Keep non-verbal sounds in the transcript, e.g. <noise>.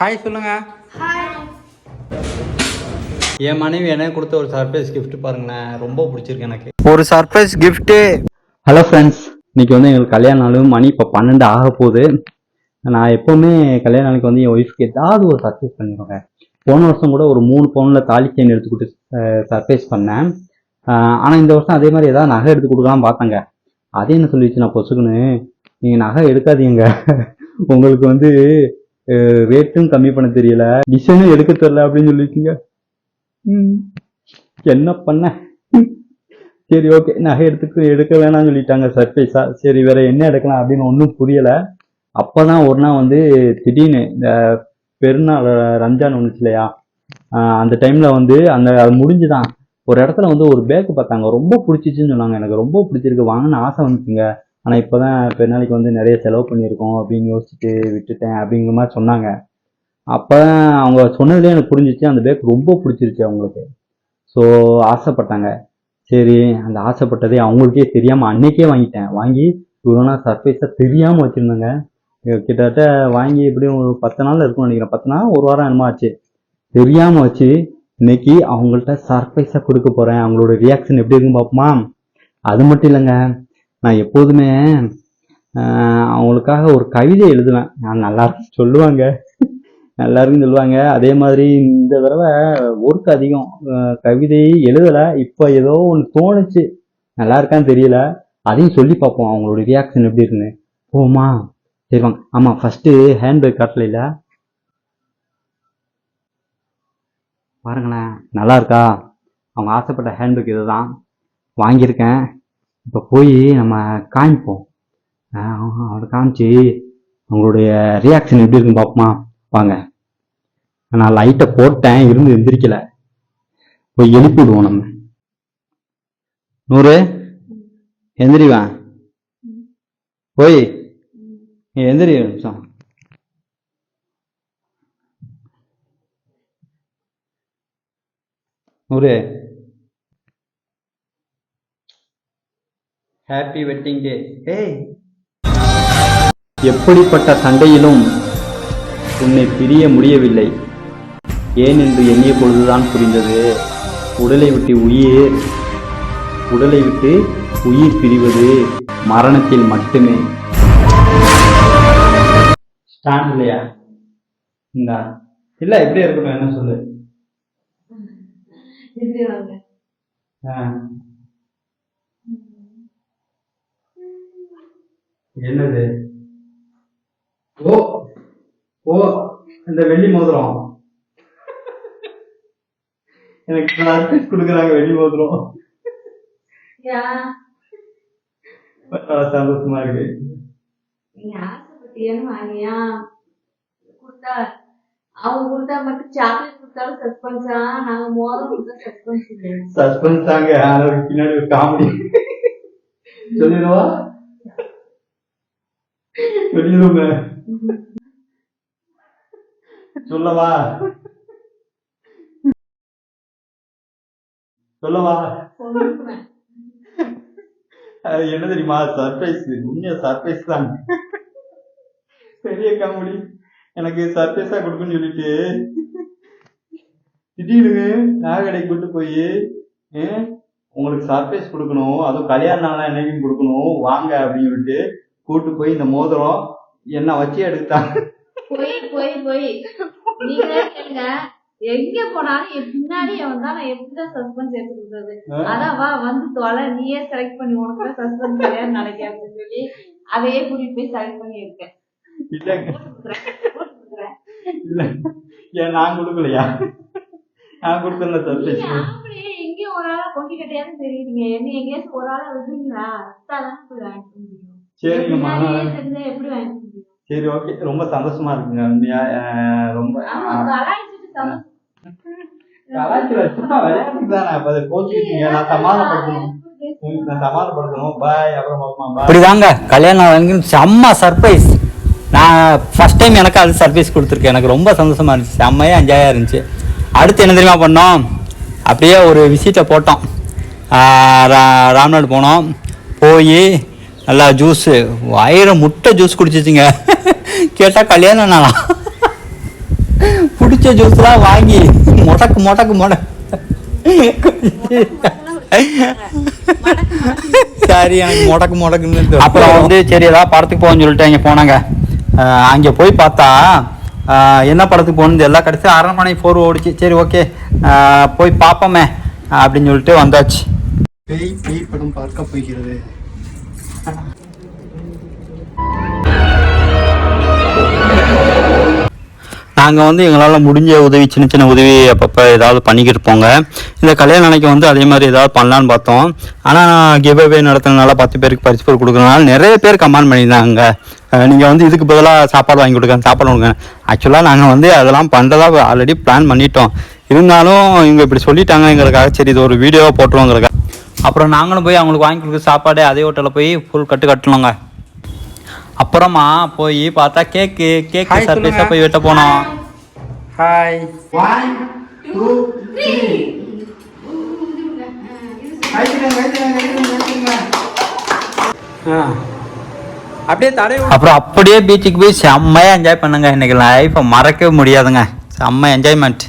Hi சொல்லுங்க. என் மனைவி எனக்கு கொடுத்த ஒரு சர்ப்ரைஸ் gift பாருங்களேன். ரொம்ப பிடிச்சிருக்கு எனக்கு. ஒரு சர்ப்ரைஸ் gift. ஹலோ ஃப்ரெண்ட்ஸ் இன்னைக்கு வந்து எங்களுக்கு கல்யாண நாள். மணி இப்போ பன்னெண்டு ஆக போகுது. நான் எப்போவுமே கல்யாண நாளைக்கு வந்து என் ஒய்ஃப்க்கு ஏதாவது ஒரு சர்ப்ரைஸ் பண்ணிடுவேங்க. போன வருஷம் கூட ஒரு மூணு பவுனில் தாலி செயின் எடுத்து கொடுத்து சர்ப்ரைஸ் பண்ணேன். ஆனால் இந்த வருஷம் அதே மாதிரி ஏதாவது நகை எடுத்து கொடுக்கலாம் பார்த்தாங்க. அதே என்ன சொல்லிடுச்சு நான் பொசுக்குன்னு. நீங்கள் நகை எடுக்காதீங்க. உங்களுக்கு வந்து ரேட்டும் கம்மி பண்ண தெரியல. டிசைனும் எடுக்க தெரியல அப்படின்னு சொல்லியிருக்கீங்க. என்ன பண்ண? சரி ஓகே நகை எடுத்துக்கு எடுக்க வேணாம்னு சொல்லிட்டாங்க சர்ப்ரைஸா சரி வேற என்ன எடுக்கலாம் அப்படின்னு ஒன்றும் புரியல. அப்பதான் ஒரு நாள் வந்து திடீர்னு இந்த பெருநாள் ரம்ஜான் ஒன்றுச்சு இல்லையா? அந்த டைம்ல வந்து அந்த அது முடிஞ்சுதான். ஒரு இடத்துல வந்து ஒரு பேக் பார்த்தாங்க. ரொம்ப பிடிச்சிச்சுன்னு சொன்னாங்க. எனக்கு ரொம்ப பிடிச்சிருக்கு. வாங்கன்னு ஆசை வந்துச்சுங்க. ஆனால் இப்போ தான் பெருநாளைக்கு வந்து நிறைய செலவு பண்ணியிருக்கோம் அப்படின்னு யோசிச்சுட்டு விட்டுட்டேன் அப்படிங்கிற மாதிரி சொன்னாங்க. அப்ப அவங்க சொன்னதுலேயே எனக்கு புரிஞ்சிச்சு அந்த பேக் ரொம்ப பிடிச்சிருச்சு அவங்களுக்கு. ஸோ ஆசைப்பட்டாங்க. சரி அந்த ஆசைப்பட்டதே அவங்களுக்கே தெரியாமல் அன்னைக்கே வாங்கிட்டேன். வாங்கி இவ்வளோ நாள் சர்ப்ரைஸாக வச்சுருந்தாங்க. கிட்டத்தட்ட வாங்கி எப்படியும் ஒரு பத்து நாள் இருக்கும்னு நினைக்கிறேன். பத்து நாள் ஒரு வாரம் என்னமோ ஆச்சு. தெரியாமல் வச்சு இன்னைக்கு அவங்கள்ட்ட சர்ப்ரைஸாக கொடுக்க போகிறேன் அவங்களோட ரியாக்ஷன் எப்படி இருக்குன்னு பார்ப்போமா? அது மட்டும் இல்லைங்க. நான் எப்போதுமே அவங்களுக்காக ஒரு கவிதை எழுதுவேன். நான் நல்லா சொல்லுவாங்க. நல்லா இருக்குன்னு சொல்லுவாங்க. அதே மாதிரி இந்த தடவை ஒர்க் அதிகம். கவிதை எழுதலை. இப்போ ஏதோ ஒன்று தோணுச்சு. நல்லா இருக்கான்னு தெரியல. அதையும் சொல்லி பார்ப்போம். அவங்களோட ரியாக்ஷன் எப்படி இருக்குன்னு. போமா. சரிவாங்க ஆமாம் ஃபஸ்ட்டு ஹேண்ட்பேக் காட்டல பாருங்களேன். நல்லா இருக்கா அவங்க ஆசைப்பட்ட ஹேண்ட்பேக் இதுதான். வாங்கியிருக்கேன். இப்போ போய் நம்ம காமிப்போம். அவரை காமிச்சு அவங்களுடைய ரியாக்ஷன் எப்படி இருக்குன்னு பார்ப்போமா? வாங்க. நான் லைட்டை போட்டேன் இருந்து எந்திரிக்கல. போய் எழுப்பி விடுவோம் நம்ம. நூறு எந்திரிவான் போய் எந்திரி நிமிஷம். நூறு ஹாப்பி வெட்டிங் டே ஏய் எப்படிப்பட்ட சண்டையிலும் உன்னை பிரிய முடியவில்லை. ஏன் என்று எண்ணிய பொழுதுதான் புரிந்தது. உடலை விட்டு உயிர். உடலை விட்டு உயிர் பிரிவது மரணத்தில் மட்டுமே. ஸ்டாண்ட் இல்லையா? இந்த. இல்ல எப்படி இருக்கட்டும் என்ன சொல்லு <laughs> இப்படி வாங்க ஆ. என்னது? ஓ ஓ இந்த வெள்ளி மோதிரம். எனக்கு சர்ப்ரைஸ் கொடுக்குறாங்க வெள்ளி மோதிரம். சந்தோஷமா இருக்கு. நீங்க ஆசைப்பட்டியான்னு வாங்கியா? கொடுத்தா அவங்க கொடுத்தா மட்டும் சாக்லேட் கொடுத்தாலும் சஸ்பென்ஸா நாங்க மோதல் கொடுத்தா சஸ்பென்ஸ் இல்லை சஸ்பென்ஸ் தாங்க. பின்னாடி ஒரு காமெடி <laughs> சொல்லிடுவா? சொல்லிடுவோங்க சொல்லவா? சொல்லவா? அது என்ன தெரியுமா? சர்ப்ரைஸ் உண்மையா சர்ப்ரைஸ் தான். பெரிய காமெடி. எனக்கு சர்ப்ரைஸா கொடுக்குன்னு சொல்லிட்டு திடீர்னு நாகடை கடைக்கு கூட்டு போய் உங்களுக்கு சர்ப்ரைஸ் கொடுக்கணும். அதுவும் கல்யாணம் நாளா என்னைக்கு கொடுக்கணும். வாங்க அப்படின்னு சொல்லிட்டு கூட்டு போய் இந்த மோதிரம் என்ன வச்சு எடுத்தாங்க போய் போய் போய். நீங்களே கேளுங்க. எங்க போனாலும் பின்னாடி தான். நான் எப்படிதான் சஸ்பென்ஸ் எடுத்து கொடுத்தது அதான் வா வந்து தொலை. நீயே செலக்ட் பண்ணி உனக்கு சஸ்பென்ஸ் கிடையாது அப்படின்னு சொல்லி அதையே கூட்டிட்டு போய் செலக்ட் பண்ணி இருக்கேன் இல்லைங்க. இல்ல ஏன் நான் கொடுக்கலையா? நான் கொடுக்கல ஆம்பளையே எங்கேயும் ஒரு ஆளா கொண்டு கட்டையான்னு தெரியுறீங்க என்ன எங்கேயாச்சும் ஒரு ஆளா விடுறீங்களா? சரிங்கம்மா சரி ஓகே. ரொம்ப சந்தோஷமா இருக்குங்க உண்மையா ரொம்ப ஆமா கலாய்ச்சிட்டு சந்தோஷம். கலாய்க்கல சும்மா விளையாட்டுக்கு தானே அப்ப அதை கோச்சிக்கிட்டீங்க. நான் சமாதானப்படுத்தணும். நான் சமாதானப்படுத்தணும். பாய் அப்புறம் பாப்போம் பாய். இப்படிதாங்க கல்யாணம் வாங்கி செம்ம சர்ப்ரைஸ் நான் ஃபர்ஸ்ட் டைம் எனக்கு அது சர்ப்ரைஸ் கொடுத்துருக்கேன். எனக்கு ரொம்ப சந்தோஷமா இருந்துச்சு. செம்மையா என்ஜாயாக இருந்துச்சு. அடுத்து என்ன தெரியுமா பண்ணோம்? அப்படியே ஒரு விசிட்டை போட்டோம். ராம்நாடு போனோம். போய் நல்லா ஜூஸு வயிறு முட்டை ஜூஸ் குடிச்சிச்சிங்க. கேட்டால் கல்யாணம் நாளா? பிடிச்ச ஜூஸ்லாம் வாங்கி முடக்கு முடக்கு முடக்கு சரி எனக்கு முடக்கு முடக்குன்னு அப்புறம் வந்து சரி ஏதாவது படத்துக்கு போகணும்னு சொல்லிட்டு அங்கே போனாங்க அங்கே போய் பார்த்தா என்ன படத்துக்கு போகணுது எல்லாம் கடைசி அரண்மனை ஃபோர் ஓடிச்சு. சரி ஓகே. போய் பார்ப்போமே அப்படின்னு சொல்லிட்டு வந்தாச்சு. பேய் பேய் படம் பார்க்க போகிறது நாங்கள் வந்து எங்களால் முடிஞ்ச உதவி சின்ன சின்ன உதவி அப்பப்போ ஏதாவது பண்ணிக்கிட்டு இருப்போங்க இந்த கல்யாண அன்னைக்கு வந்து அதே மாதிரி ஏதாவது பண்ணலான்னு பார்த்தோம். ஆனால் கிவ் அவே நடத்துனதுனால பத்து பேருக்கு பரிசு பொருள் கொடுக்குறதுனால நிறைய பேர் கமெண்ட் பண்ணியிருந்தாங்க. நீங்கள் வந்து இதுக்கு பதிலாக சாப்பாடு வாங்கி கொடுங்க சாப்பாடு கொடுங்க. ஆக்சுவலாக நாங்கள் வந்து அதெல்லாம் பண்ணுறதா ஆல்ரெடி பிளான் பண்ணிட்டோம். இருந்தாலும் இவங்க இப்படி சொல்லிட்டாங்க எங்களுக்காக சரி இது ஒரு வீடியோவாக போட்டுருவோங்கிறக்காக அப்புறம் நாங்களும் போய் அவங்களுக்கு வாங்கி கொடுக்குற சாப்பாடு அதே ஹோட்டலில் போய் ஃபுல் கட்டு கட்டணுங்க. அப்புறமா போய் பார்த்தா கேக்கு கேக்கு சர்ப்ரைஸாக. போய் வெட்ட போனோம். ஹாய் ஒன் டூ த்ரீ அப்படியே அப்புறம் அப்படியே பீச்சுக்கு போய் செம்மையாக என்ஜாய் பண்ணுங்க. இன்னைக்கு லைஃப்பை மறக்கவே முடியாதுங்க. செம்ம என்ஜாய்மெண்ட்